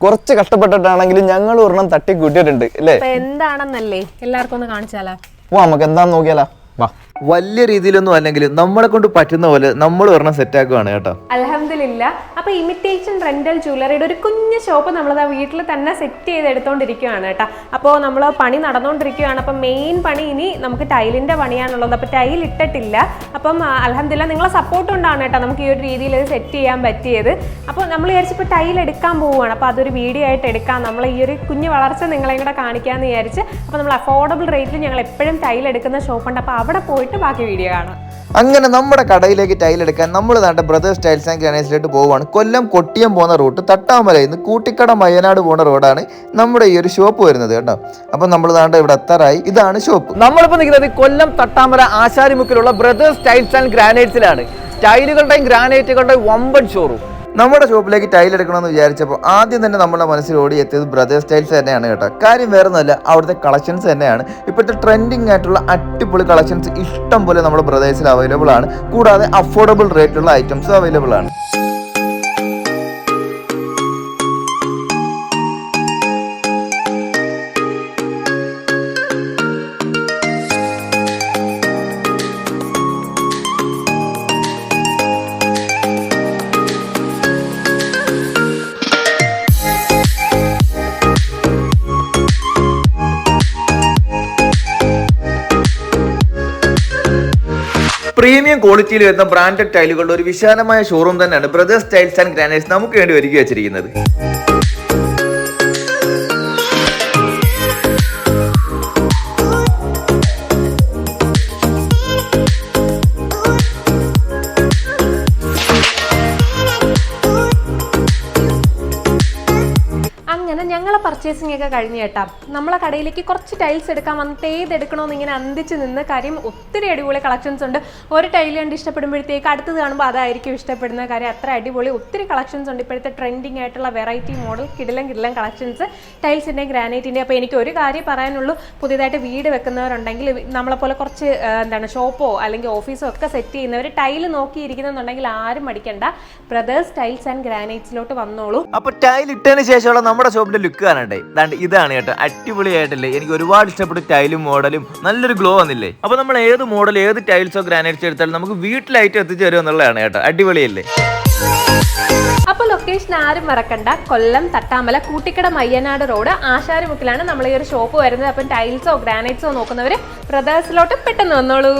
കുറച്ച് കഷ്ടപ്പെട്ടിട്ടാണെങ്കിലും ഞങ്ങൾ ഒരെണ്ണം തട്ടി കൂട്ടിയിട്ടുണ്ട് അല്ലേ? എന്താണെന്നല്ലേ? എല്ലാവർക്കും ഒന്ന് കാണിച്ചാലാ? വാ നമുക്ക് എന്താന്ന് നോക്കിയാലാ. വാ. വലിയ രീതിയിലൊന്നും അല്ലെങ്കിലും നമ്മളെ കൊണ്ട് പറ്റുന്ന പോലെ നമ്മൾ ഒരെണ്ണം സെറ്റ് ആക്കുവാണ് കേട്ടോ. അലഹമില്ല അപ്പോൾ ഇമിറ്റേഷൻ റെന്റൽ ജ്വല്ലറിയുടെ ഒരു കുഞ്ഞു ഷോപ്പ് നമ്മളത് വീട്ടിൽ തന്നെ സെറ്റ് ചെയ്ത് എടുത്തോണ്ടിരിക്കുകയാണ് കേട്ടോ. അപ്പോൾ നമ്മൾ പണി നടന്നുകൊണ്ടിരിക്കുകയാണ് അപ്പം മെയിൻ പണി ഇനി നമുക്ക് ടൈലിന്റെ പണിയാണുള്ളത്. അപ്പോൾ ടൈൽ ഇട്ടിട്ടില്ല. അപ്പം അലഹമില്ല നിങ്ങളെ സപ്പോർട്ട് കൊണ്ടാണ് കേട്ടോ നമുക്ക് ഈ ഒരു രീതിയിൽ ഇത് സെറ്റ് ചെയ്യാൻ പറ്റിയത്. അപ്പോൾ നമ്മൾ വിചാരിച്ചപ്പോൾ ടൈൽ എടുക്കാൻ പോവുകയാണ് അപ്പോൾ അതൊരു വീഡിയോ ആയിട്ട് എടുക്കാം. നമ്മൾ ഈ ഒരു കുഞ്ഞു വളർച്ച നിങ്ങളെ കൂടെ കാണിക്കാമെന്ന് വിചാരിച്ച് അപ്പോൾ നമ്മൾ അഫോർഡബിൾ റേറ്റിൽ ഞങ്ങൾ എപ്പോഴും ടൈൽ എടുക്കുന്ന ഷോപ്പുണ്ട് അപ്പോൾ അവിടെ പോയിട്ട് ബാക്കി വീഡിയോ കാണാം. അങ്ങനെ നമ്മുടെ കടയിലേക്ക് ടൈൽ എടുക്കാൻ നമ്മൾ നാട്ടെ ബ്രദേഴ്സ് ടൈൽസ് ആൻഡ് ഗ്രാനൈറ്റ്സിലോട്ട് പോവുകയാണ്. കൊല്ലം കൊട്ടിയം പോകുന്ന റൂട്ട് തട്ടാമലയിൽ നിന്ന് കൂട്ടിക്കട മയ്യനാട് പോകുന്ന റോഡാണ് നമ്മുടെ ഈ ഒരു ഷോപ്പ് വരുന്നത് കേട്ടോ. അപ്പം നമ്മൾ താണ്ട ഇവിടെ എത്താറായി. ഇതാണ് ഷോപ്പ്. നമ്മളിപ്പോൾ നിൽക്കുന്നത് കൊല്ലം തട്ടാമല ആശാരിമുക്കിലുള്ള ബ്രദേഴ്സ് ടൈൽസ് ആൻഡ് ഗ്രാനൈറ്റ്സിലാണ്. ടൈലുകളുടെയും ഗ്രാനൈറ്റുകളുടെയും വമ്പൻ ഷോറൂം നമ്മുടെ ഷോപ്പിലേക്ക് ടൈൽ എടുക്കണമെന്ന് വിചാരിച്ചപ്പോൾ ആദ്യം തന്നെ നമ്മുടെ മനസ്സിൽ ഓടി എത്തിയത് ബ്രദേഴ്സ് ടൈൽസ് തന്നെയാണ് കേട്ടോ. കാര്യം വേറെ ഒന്നുമല്ല അവിടുത്തെ കളക്ഷൻസ് തന്നെയാണ്. ഇപ്പോഴത്തെ ട്രെൻഡിങ് ആയിട്ടുള്ള അടിപൊളി കളക്ഷൻസ് ഇഷ്ടം പോലെ നമ്മുടെ ബ്രദേഴ്സിൽ അവൈലബിൾ ആണ്. കൂടാതെ അഫോർഡബിൾ റേറ്റുള്ള ഐറ്റംസും അവൈലബിൾ ആണ്. പ്രീമിയം ക്വാളിറ്റിയിൽ വരുന്ന ബ്രാൻഡഡ് ടൈലുകളുടെ ഒരു വിശാലമായ ഷോറൂം തന്നെയാണ് ബ്രദേഴ്സ് ടൈൽസ് ആൻഡ് ഗ്രാനൈറ്റ്സ് നമുക്ക് വേണ്ടി ഒരുക്കി വെച്ചിരിക്കുന്നത്. ഞങ്ങളെ പർച്ചേസിംഗ് ഒക്കെ കഴിഞ്ഞ് കേട്ടാ. നമ്മളെ കടയിലേക്ക് കുറച്ച് ടൈൽസ് എടുക്കാൻ വന്നിട്ട് ഏത് എടുക്കണമെന്ന് ഇങ്ങനെ അന്തിച്ച് നിന്ന് കാര്യം ഒത്തിരി അടിപൊളി കളക്ഷൻസ് ഉണ്ട്. ഒരു ടൈൽ കണ്ട് ഇഷ്ടപ്പെടുമ്പോഴത്തേക്ക് അടുത്തത് കാണുമ്പോൾ അതായിരിക്കും ഇഷ്ടപ്പെടുന്ന കാര്യം. അത്ര അടിപൊളി ഒത്തിരി കളക്ഷൻസ് ഉണ്ട്. ഇപ്പോഴത്തെ ട്രെൻഡിങ് ആയിട്ടുള്ള വെറൈറ്റി മോഡൽ കിടിലം കിടിലം കളക്ഷൻസ് ടൈൽസിന്റെ ഗ്രാനൈറ്റിന്റെ അപ്പോൾ എനിക്ക് ഒരു കാര്യം പറയാനുള്ളൂ. പുതിയതായിട്ട് വീട് വെക്കുന്നവരുണ്ടെങ്കിൽ നമ്മളെപ്പോലെ കുറച്ച് എന്താണ് ഷോപ്പോ അല്ലെങ്കിൽ ഓഫീസോ ഒക്കെ സെറ്റ് ചെയ്യുന്നവർ ടൈൽ നോക്കിയിരിക്കുന്നുണ്ടെങ്കിൽ ആരും മടിക്കണ്ട. ബ്രദേഴ്സ് ടൈൽസ് ആൻഡ് ഗ്രാനൈറ്റ്സിലോട്ട് വന്നോളൂ. അപ്പോൾ ടൈൽ ഇട്ടതിന് ശേഷമുള്ള നമ്മുടെ ഷോപ്പിന്റെ ലുക്ക് കാണണ്ടേ ഇതാണ്ട് ഇതാണ് കേട്ടോ അടിപൊളിയായിട്ടല്ലേ? എനിക്ക് ഒരുപാട് ഇഷ്ടപ്പെട്ട ടൈലും മോഡലും നല്ലൊരു ഗ്ലോ വന്നില്ലേ? അപ്പൊ നമ്മൾ ഏത് മോഡൽ ഏത് ടൈൽസോ ഗ്രാനൈറ്റ്സോ എടുത്താലും നമുക്ക് വീട്ടിലായിട്ട് എത്തിച്ചു തരും എന്നുള്ളതാണ് കേട്ടോ അടിപൊളിയല്ലേ? അപ്പോൾ ലൊക്കേഷൻ ആരും മറക്കണ്ട. കൊല്ലം തട്ടാമല കൂട്ടിക്കട മയ്യനാട് റോഡ് ആശാരിമുക്കിലാണ് നമ്മൾ ഈ ഒരു ഷോപ്പ് വരുന്നത്. അപ്പം ടൈൽസോ ഗ്രാനൈറ്റ്സോ നോക്കുന്നവർ ബ്രദേഴ്സിലോട്ട് പെട്ടെന്ന് വന്നോളൂ.